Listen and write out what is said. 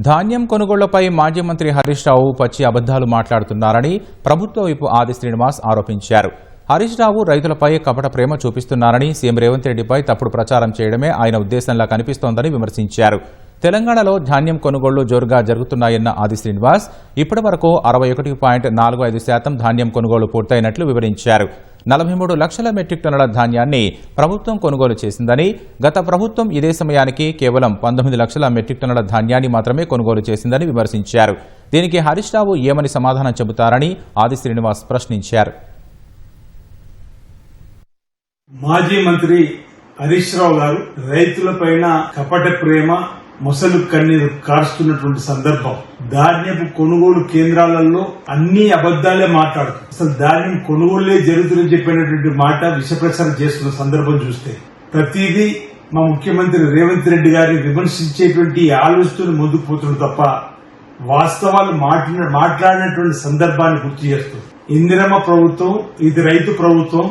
ధాన్యం కొనుగోళ్ళపై మాజీ మంత్రి హరీష్ రావు పచ్చి అబద్దాలు మాట్లాడుతున్నారని ప్రభుత్వ వైపు ఆది శ్రీనివాస్ ఆరోపించారు. హరీష్ రావు రైతులపై కపట ప్రేమ చూపిస్తున్నారని సీఎం రేవంత్ రెడ్డిపై తప్పుడు ప్రచారం చేయడమే ఆయన ఉద్దేశంలా కనిపిస్తోందని విమర్శించారు. తెలంగాణలో ధాన్యం కొనుగోళ్ళు జోరుగా జరుగుతున్నాయన్న ఆది శ్రీనివాస్ ఇప్పటి వరకు అరవై ఒకటి పాయింట్ నాలుగు ఐదు శాతం ధాన్యం కొనుగోలు పూర్తయినట్లు వివరించారు. నలభై మూడు లక్షల మెట్రిక్ టన్నుల ధాన్యాన్ని ప్రభుత్వం కొనుగోలు చేసిందని గత ప్రభుత్వం ఇదే సమయానికి కేవలం పంతొమ్మిది లక్షల మెట్రిక్ టన్నుల ధాన్యాన్ని మాత్రమే కొనుగోలు చేసిందని విమర్శించారు. దీనికి హరీష్ రావు ఏమని సమాధానం చెబుతారని ఆది శ్రీనివాస్ ప్రశ్నించారు. మాజీ మంత్రి హరీష్ రావు గారు రైతులపైన కపట ప్రేమ మొసలు కన్నీరు కారుస్తున్నటువంటి సందర్భం. ధాన్యపు కొనుగోలు కేంద్రాలలో అన్ని అబద్దాలే మాట్లాడుతుంది అసలు ధాన్యం కొనుగోలే జరుగుతుందని చెప్పినటువంటి మాట విషప్రచారం చేస్తున్న సందర్భం చూస్తే ప్రతిదీ మా ముఖ్యమంత్రి రేవంత్ రెడ్డి గారిని విమర్శించేటువంటి ఆలోచనలు ముందుకు పోతున్నారు తప్ప వాస్తవాలు మాట్లాడినటువంటి సందర్భాన్ని గుర్తు చేస్తుంది ఇందిరమ్మ ప్రభుత్వం ఇది రైతు ప్రభుత్వం